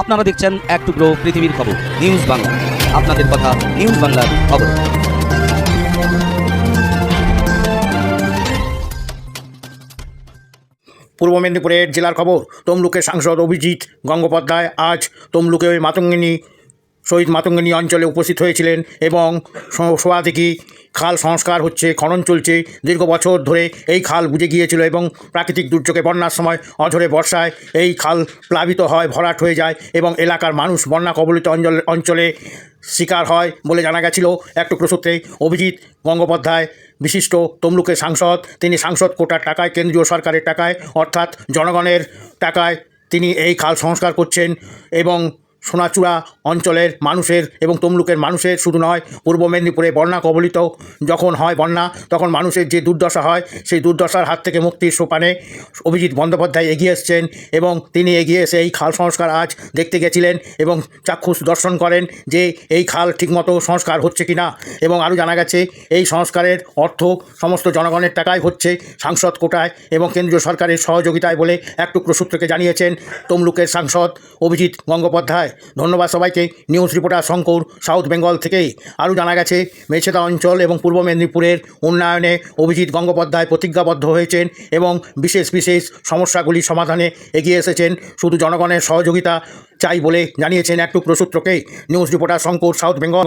আপনারা দেখছেন এক টুকরো পৃথিবীর খবর নিউজ বাংলা আপনাদের কথা নিউজ বাংলার খবর। পূর্ব মেদিনীপুরের জেলার খবর, তমলুকের সাংসদ অভিজিৎ গঙ্গোপাধ্যায় আজ তমলুকে ওই মাতঙ্গিনী শহীদ মাতঙ্গিনী অঞ্চলে উপস্থিত হয়েছিলেন এবং সোয়া থেকে খাল সংস্কার হচ্ছে, খনন চলছে। দীর্ঘ বছর ধরে এই খাল বুঝে গিয়েছিল এবং প্রাকৃতিক দুর্যোগে বন্যার সময় অঝরে বর্ষায় এই খাল প্লাবিত হয়, ভরাট হয়ে যায় এবং এলাকার মানুষ বন্যা কবলিত অঞ্চল অঞ্চলে শিকার হয় বলে জানা গেছিল একটু প্রসূত্রে। অভিজিৎ গঙ্গোপাধ্যায় বিশিষ্ট তমলুকের সাংসদ, তিনি সাংসদ কোটার টাকায়, কেন্দ্রীয় সরকারের টাকায়, অর্থাৎ জনগণের টাকায় তিনি এই খাল সংস্কার করছেন এবং সোনাচূড়া অঞ্চলের মানুষের এবং তমলুকের মানুষের শুধু নয়, পূর্ব মেদিনীপুরে বন্যা কবলিত যখন হয় বন্যা, তখন মানুষের যে দুর্দশা হয়, সেই দুর্দশার হাত থেকে মুক্তির সোপানে অভিজিৎ বন্দ্যোপাধ্যায় এগিয়ে এসছেন এবং তিনি এগিয়ে এসে এই খাল সংস্কার আজ দেখতে গেছিলেন এবং চাক্ষুষ দর্শন করেন যে এই খাল ঠিকমতো সংস্কার হচ্ছে কি না এবং আরও জানা গেছে, এই সংস্কারের অর্থ সমস্ত জনগণের টাকায় হচ্ছে, সাংসদ কোটায় এবং কেন্দ্রীয় সরকারের সহযোগিতায় বলে এক টুকরো সূত্রকে জানিয়েছেন তমলুকের সাংসদ অভিজিৎ গঙ্গোপাধ্যায়। ধন্যবাদ সবাইকে। News reporter Shankar, south Bengal থেকেই আরও জানা গেছে, মেছেদা অঞ্চল এবং পূর্ব মেদিনীপুরের উন্নয়নে অভিজিৎ গঙ্গোপাধ্যায় প্রতিজ্ঞাবদ্ধ হয়েছেন এবং বিশেষ বিশেষ সমস্যাগুলি সমাধানে এগিয়ে এসেছেন। শুধু জনগণের সহযোগিতা চাই বলে জানিয়েছেন এক টুকরো সূত্রকে। News reporter Shankar, south Bengal.